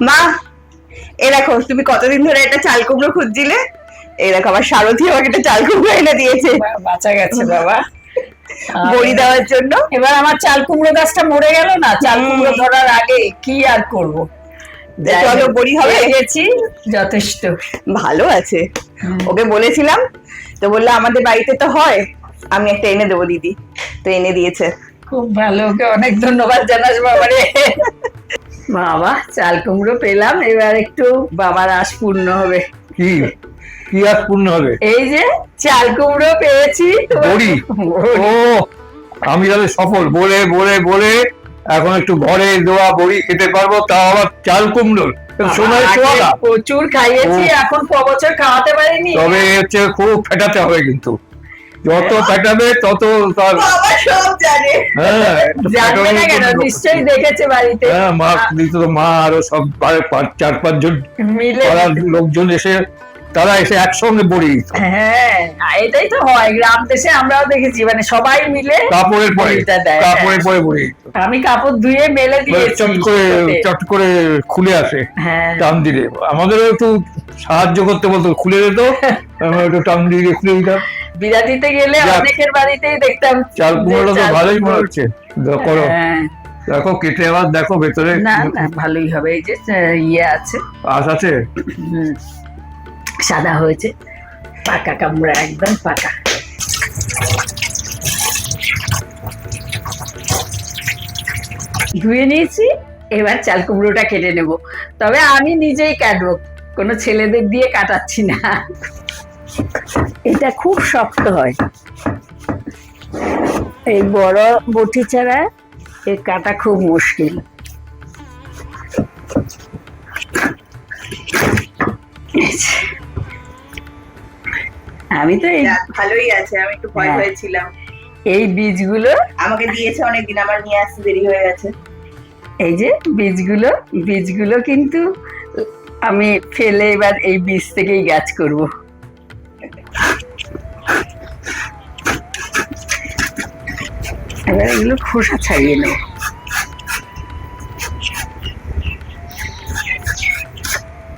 মা এ দেখো তুমি কতদিন ধরে একটা চাল কুমড়ো খুঁজছিলে? এই দেখো আমার সারথি আমাকে একটা চাল কুমড়ো এনে দিয়েছে। বাঁচা গেছে বাবা। বড়ি দেওয়ার জন্য। এবার আমার চাল কুমড়ো গাছটা মরে গেল না? চাল কুমড়ো ধরার আগে কি আর করব? চলো, বড়ি হবে? গেছি যথেষ্ট। ভালো আছে। ওকে বলেছিলাম তো বলল আমাদের বাড়িতে তো হয়। আমি একটা এনে দেবো দিদি। তো এনে দিয়েছে। খুব ভালো ওকে অনেক ধন্যবাদ জানাস বাবারে। বাবা চাল কুমড়ো পেলাম এবার একটু বাবার আশ পূর্ণ হবে। কি? কি আর পূর্ণ হবে? এই যে চাল কুমড়ো পেয়েছি। বড়ি? ও আমি তাহলে সফল। বলে বলে বলে এখন একটু ঘরে দেওয়া বড়ি খেতে পারব তা আবার চাল কুমড়োর সোয়ালা প্রচুর খাইয়েছি এখন ক বছর খাওয়াতে পারিনি। তবে হচ্ছে খুব ফেটাতে হবে কিন্তু। যত পেটাবে তত তার মা দিত তো মা আরও সব চার পাঁচজন মিলে লোকজন এসে তারা এসে একসঙ্গে বড়ি দিত। হ্যাঁ এটাই তো হয়। গ্রাম দেশে আমরাও দেখেছি মানে সবাই মিলে কাপড়ের পরে কাপড়ের পরে বড়ি দিত। আমি কাপড় ধুয়ে মেলে দিয়েছি চট করে চট করে খুলে আসে হ্যাঁ। টান দিলে। আমাদেরও একটু সাহায্য করতে বলতো খুলে দিত আমরা একটু টান দিয়ে খুলে দিতাম। বিরাটিতে গেলে অনেকের বাড়িতেই দেখতাম চাল কুমড়ো তো ভালোই মনে হচ্ছে। দেখো, করো। হ্যাঁ, দেখো কেটে আবার দেখো ভেতরে। না না ভালোই হবে। এই যে ইয়ে আছে। আশ আছে? সাদা হয়েছে। পাকা কামড়া একদম পাকা। ধুয়ে নিয়েছি, এবার চাল কুমড়োটা কেটে নেব। তবে আমি নিজেই কাটবো, কোনো ছেলেদের দিয়ে কাটাচ্ছি না। এটা খুব শক্ত হয়। এই বড় বটি ছাড়া এর কাটা খুব মুশকিল। আমি তো এই ভালোই আছে আমি একটু ভয় হ্যাঁ। হয়েছিলাম। এই বীজগুলো আমাকে দিয়েছে অনেকদিন আমার নিয়ে আসতে দেরি হয়ে গেছে। এই যে বীজগুলো বীজগুলো কিন্তু আমি ফেলে এবার এই বীজ থেকেই গাছ করব। এবার এগুলো খোসা ছাড়িয়ে নেব।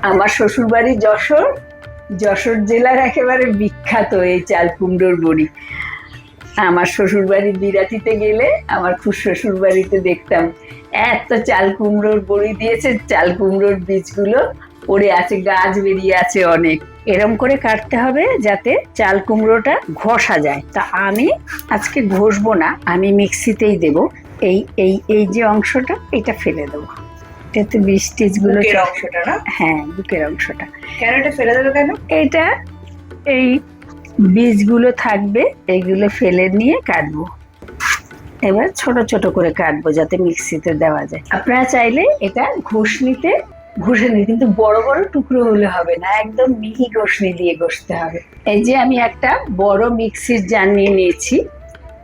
আমার শ্বশুর বাড়ি যশোর যশোর জেলার একেবারে বিখ্যাত এই চাল কুমড়োর বড়ি। আমার শ্বশুর বাড়ি বিরাটিতে গেলে, আমার খুব শ্বশুর বাড়িতে দেখতাম, এত চাল কুমড়োর বড়ি দিয়েছে চাল কুমড়োর বীজগুলো পড়ে আছে, গাছ বেরিয়ে আছে অনেক। এরম করে কাটতে হবে যাতে চাল কুমড়োটা ঘষা যায়। তা আমি আজকে ঘষবো না, আমি মিক্সিতেই দেব। এই এই এই যে অংশটা, এটা ফেলে দেবো। বীজ টিজগুলো বুকের অংশটা না? হ্যাঁ বুকের অংশটা। কেন এটা ফেলে দেবে কেন? এটা এই বীজগুলো থাকবে এইগুলো ফেলে নিয়ে কাটবো। এবার ছোট ছোট করে কাটবো যাতে মিক্সিতে দেওয়া যায়। আপনারা চাইলে এটা ঘষনিতে ঘষে নিন কিন্তু বড় বড় টুকরো হলে হবে না একদম মিহি ঘষনি দিয়ে ঘষতে হবে। এই যে আমি একটা বড় মিক্সির জার নিয়ে নিয়েছি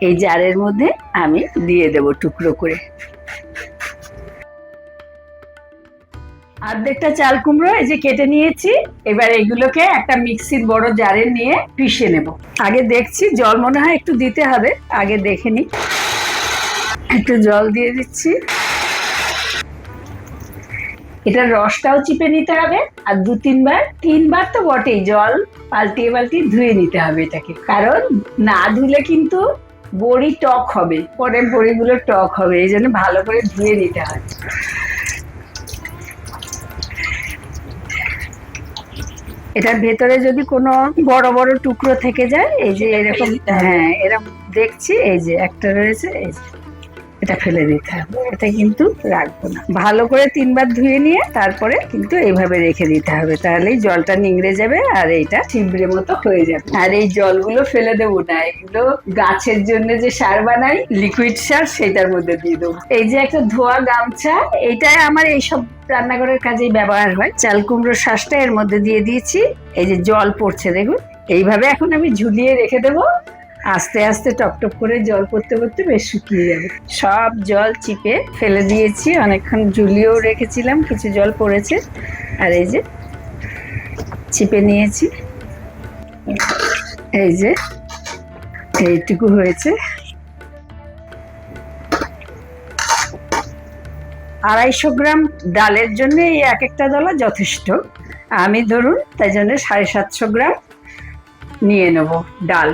এই জারের মধ্যে আমি দিয়ে দেব টুকরো করে। অর্ধেকটা চাল কুমড়ো এই যে কেটে নিয়েছি। এবার এগুলোকে একটা মিক্সির বড় জারে নিয়ে পিষে নেব। আগে দেখছি, জল মনে হয় একটু দিতে হবে। আগে দেখে নি একটু জল দিয়ে দিচ্ছি। এটার রসটাও চিপে নিতে হবে। আর দু তিনবার তিনবার তো বটেই জল পাল্টিয়ে পাল্টিয়ে ধুয়ে নিতে হবে এটাকে। কারণ না ধুলে কিন্তু বড়ি টক হবে। পরে বড়িগুলো টক হবে, এই জন্য ভালো করে ধুয়ে নিতে হয়। এটার ভেতরে যদি কোনো বড় বড় টুকরো থেকে যায় এই যে এরকম হ্যাঁ এরকম দেখছি এই যে একটা রয়েছে এই যে। এটা ফেলে দিতে হবে। এটা কিন্তু রাখব না। ভালো করে তিনবার ধুয়ে নিয়ে তারপরে কিন্তু এইভাবে রেখে দিতে হবে। তাহলেই জলটা নিংড়ে যাবে আর এইটা চিবড়ে মতো হয়ে যাবে। আর এই জলগুলো ফেলে দেবো না। এগুলো গাছের জন্য যে সার বানাই লিকুইড সার সেটার মধ্যে দিয়ে দেবো। এই যে একটা ধোয়া গামছা, এইটাই আমার এইসব রান্নাঘরের কাজেই ব্যবহার হয়। চাল কুমড়োর শ্বাসটা এর মধ্যে দিয়ে দিয়েছি। এই যে জল পড়ছে, দেখুন। এইভাবে এখন আমি ঝুলিয়ে রেখে দেবো। আস্তে আস্তে টপ টপ করে জল পড়তে পড়তে বেশ শুকিয়ে যাবে। সব জল চিপে ফেলে দিয়েছি, অনেকক্ষণ ঝুলিয়েও রেখেছিলাম, কিছু জল পড়েছে। আর এই যে চিপে নিয়েছি। এই যে এইটুকু হয়েছে। আড়াইশো গ্রাম ডালের জন্য এই এক একটা দলা যথেষ্ট। আমি ধরুন, তাই জন্য সাড়ে সাতশো গ্রাম নিয়ে নেব ডাল।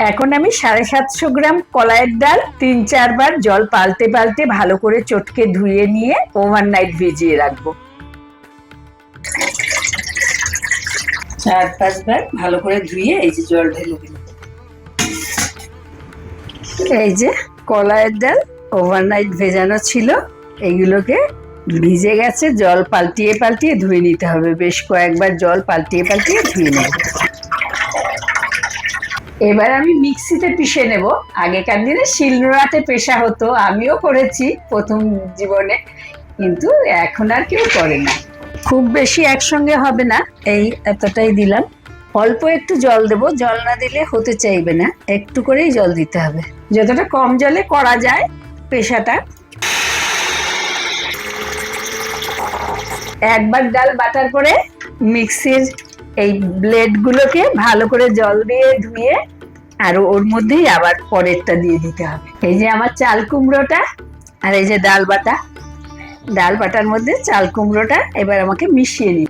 এখন আমি সাড়ে সাতশো গ্রাম কলাইয়ের ডাল তিন চারবার জল পাল্টে পাল্টে ভালো করে চটকে ধুয়ে নিয়ে ওভারনাইট ভিজিয়ে রাখব। চার পাঁচবার ভালো করে ধুয়ে এই যে জল ঢেলে দিলাম। এই যে কলাইয়ের ডাল ওভারনাইট ভেজানো ছিল এইগুলোকে ভিজে গেছে জল পাল্টিয়ে পাল্টিয়ে ধুয়ে নিতে হবে। বেশ কয়েকবার জল পাল্টিয়ে পাল্টিয়ে ধুয়ে নেব। এবার আমি মিক্সিতে পিষে নেব। আগেকার দিনে শিলনোড়াতে পেশা হতো, আমিও করেছি প্রথম জীবনে, কিন্তু এখন আর কেউ করে না। খুব বেশি একসঙ্গে হবে না, এই এতটাই দিলাম। অল্প একটু জল দেব, জল না দিলে হতে চাইবে না, একটু করেই জল দিতে হবে। যতটা কম জলে করা যায় পেশাটা। একবার ডাল বাটার পরে মিক্সির এই ব্লেডগুলোকে ভালো করে জল দিয়ে ধুয়ে আর ওর মধ্যেই আবার পরেরটা দিয়ে দিতে হবে। এই যে আমার চাল কুমড়োটা আর এই যে ডাল বাটা। ডাল বাটার মধ্যে চাল কুমড়োটা এবার আমাকে মিশিয়ে নিই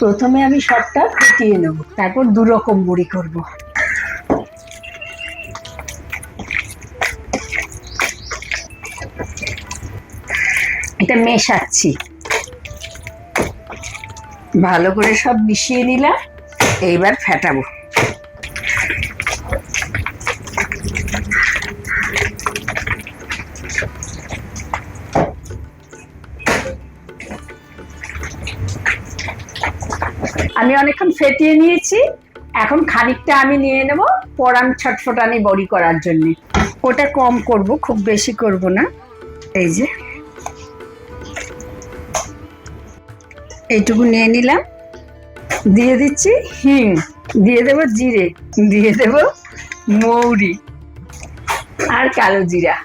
প্রথমে আমি সবটা ফুটিয়ে নেব, তারপর দু রকম মুড়ি করব। এটা মেশাচ্ছি। ভালো করে সব মিশিয়ে নিলাম, এইবার ফেটাবো। আমি অনেকক্ষণ ফেটিয়ে নিয়েছি, এখন খানিকটা আমি নিয়ে নেব পরান ছটফটানি বড়ি করার জন্য। ওটা কম করব, খুব বেশি করব না। এই যে। এইটুকু নিয়ে নিলাম। দিয়ে দিচ্ছি হিং, দিয়ে দেব জিরে, দিয়ে দেব মৌরি আর কালো জিরা।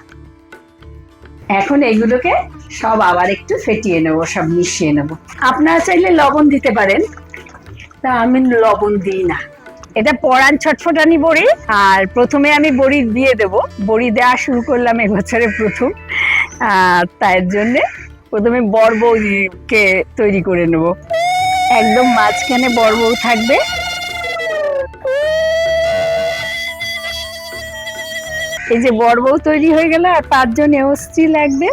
এখন এগুলোকে সব আবার একটু ফেটিয়ে নেব, সব মিশিয়ে নেব। আপনারা চাইলে লবণ দিতে পারেন। তা আমি লবণ দিই না। এটা পরান ছটফটানি বড়ি, আর প্রথমে আমি বড়ি দিয়ে দেব। বড়ি দেওয়া শুরু করলাম এবছরে প্রথম। তার জন্যে প্রথমে বড় বউকে তৈরি করে নেব। একদম মাঝখানে বড় বউ থাকবে। এই যে বড় বউ তৈরি হয়ে গেল আর পাঁচজন এওস্ত্রী লাগবে।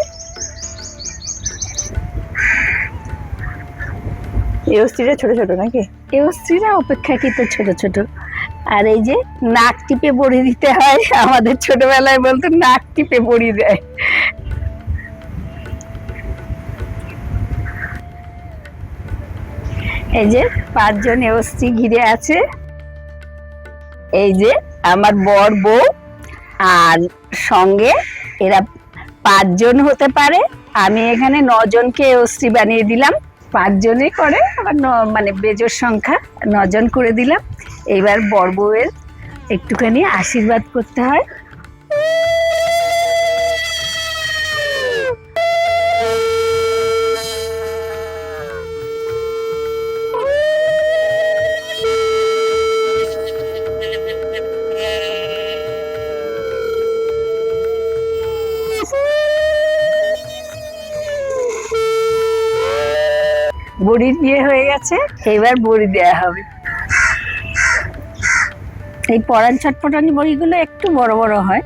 এই অস্থিটা ছোট ছোট নাকি? এওস্ত্রীরা অপেক্ষাকৃত ছোট ছোট। আর এই যে নাক টিপে বড়ি দিতে হয়, আমাদের ছোটবেলায় বলতো নাক টিপে বড়ি দেয়। এই যে পাঁচজন এওস্ত্রী ঘিরে আছে। এই যে আমার বর বউ, আর সঙ্গে এরা পাঁচজন হতে পারে। আমি এখানে নজনকে এওস্ত্রী বানিয়ে দিলাম। পাঁচজনে করে, আবার ন- মানে বেজোর সংখ্যা নজন করে দিলাম। এইবার বর বউয়ের একটুখানি আশীর্বাদ করতে হয়। বড়ির বিয়ে হয়ে গেছে এবার বড়ি দেওয়া হবে। এই পরান ছটপটানি বড়িগুলো একটু বড় বড় হয়।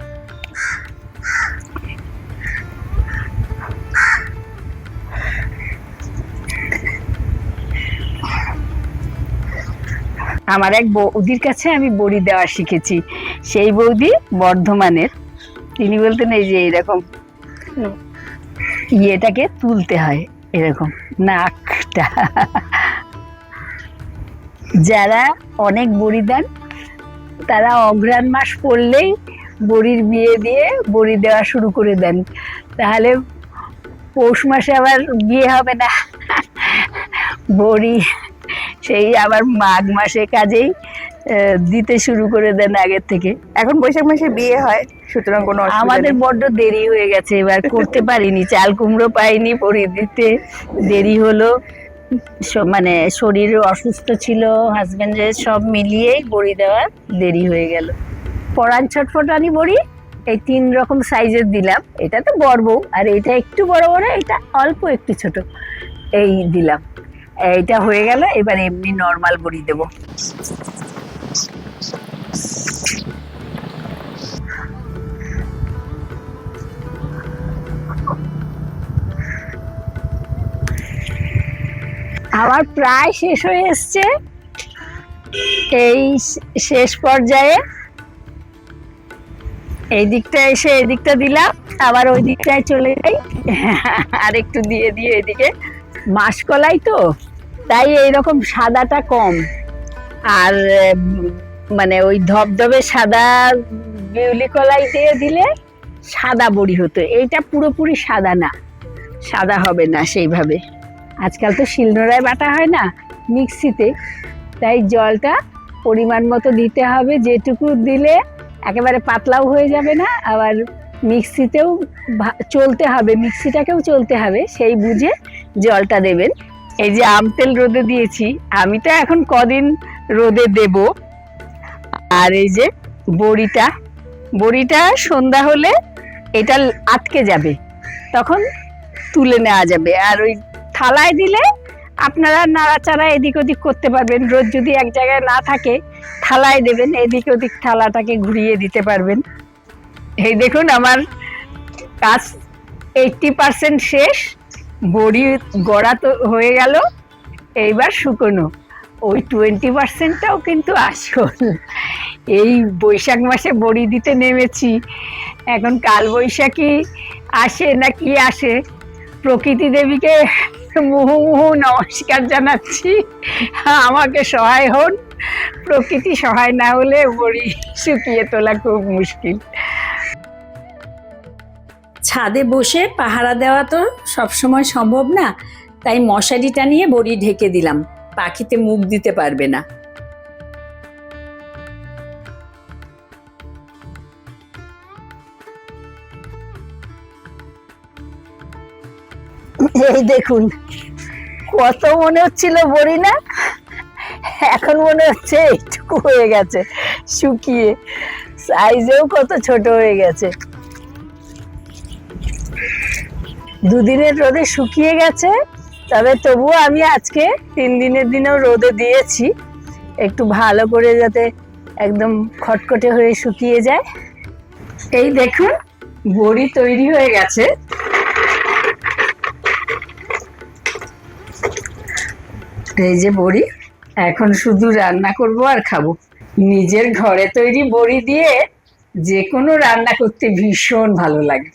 আমার এক বৌদির কাছে আমি বড়ি দেওয়া শিখেছি। সেই বৌদি বর্ধমানের। তিনি বলতেন, এই যে এরকম, ইয়েটাকে তুলতে হয়, এরকম। নাকটা। যারা অনেক বড়ি দেন, তারা অগ্রাণ মাস পড়লেই বড়ির বিয়ে দিয়ে বড়ি দেওয়া শুরু করে দেন। তাহলে পৌষ মাসে আবার বিয়ে হবে না। বড়ি সেই আবার মাঘ মাসে কাজেই দিতে শুরু করে দেন আগের থেকে। এখন বৈশাখ মাসে বিয়ে হয়। সুতরাং কোনো আমাদের বড্ড দেরি হয়ে গেছে এবার করতে পারিনি চাল কুমড়ো পাইনি পরি দিতে দেরি হলো। মানে শরীর অসুস্থ ছিল হাজবেন্ডের সব মিলিয়েই বড়ি দেওয়ার দেরি হয়ে গেল। পরান ছটফটানি বড়ি এই তিন রকম সাইজের দিলাম। এটা তো বড় বউ আর এটা একটু বড় বড় এটা অল্প একটু ছোট এই দিলাম। এইটা হয়ে গেল এবার এমনি নর্মাল বড়ি দেবো। আমার প্রায় শেষ হয়ে এসছে। এই শেষ পর্যায়ে। এই দিকটা এসে এদিকটা দিলাম, আবার ওই দিকটায় চলে যাই। আর একটু দিয়ে দিয়ে এদিকে। মাসকলাই তো, তাই এইরকম সাদাটা কম। আর মানে ওই ধবধবে সাদা বিউলি কলাই দিয়ে দিলে সাদা বড়ি হতো। এইটা পুরোপুরি সাদা না। সাদা হবে না সেইভাবে। আজকাল তো শিলনোড়ায় বাটা হয় না, মিক্সিতে। তাই জলটা পরিমাণ মতো দিতে হবে, যেটুকু দিলে একেবারে পাতলাও হয়ে যাবে না, আবার মিক্সিতেও চলতে হবে, মিক্সিটাকেও চলতে হবে, সেই বুঝে জলটা দেবেন। এই যে আম তেল রোদে দিয়েছি, আমি তো এখন কদিন রোদে দেব। আর এই যে বড়িটা বড়িটা সন্ধ্যা হলে এটা আটকে যাবে, তখন তুলে নেওয়া যাবে। আর ওই থালায় দিলে আপনারা নাড়াচাড়া এদিক ওদিক করতে পারবেন। রোদ যদি এক জায়গায় না থাকে থালায় দেবেন, এদিক ওদিক থালাটাকে ঘুরিয়ে দিতে পারবেন। এই দেখুন আমার কাজ এইটটি পার্সেন্ট শেষ, বড়ি গড়া তো হয়ে গেল, এইবার শুকনো। ওই টোয়েন্টি পার্সেন্টটাও কিন্তু আসল। এই বৈশাখ মাসে বড়ি দিতে নেমেছি। এখন কাল বৈশাখী আসে না কি আসে? প্রকৃতি দেবীকে মুহু মুহু নমস্কার জানাচ্ছি। আমাকে সহায় হন। প্রকৃতি সহায় না হলে বড়ি শুকিয়ে তোলা খুব মুশকিল। ছাদে বসে পাহারা দেওয়া তো সবসময় সম্ভব না, তাই মশারিটা নিয়ে বড়ি ঢেকে দিলাম। পাখিতে মুখ দিতে পারবে না। এই দেখুন, কত মনে হচ্ছিল বড়ি না এখন মনে হচ্ছে এইটুকু হয়ে গেছে, শুকিয়ে। সাইজেও কত ছোট হয়ে গেছে। দুদিনের রোদে শুকিয়ে গেছে, তবে তবুও আমি আজকে তিন দিনের দিনেও রোদে দিয়েছি। একটু ভালো করে যাতে একদম খটখটে হয়ে শুকিয়ে যায়। এই দেখুন, বড়ি তৈরি হয়ে গেছে। এই যে বড়ি, এখন শুধু রান্না করব আর খাব। নিজের ঘরে তৈরি বড়ি দিয়ে যে কোনো রান্না করতে ভীষণ ভালো লাগে।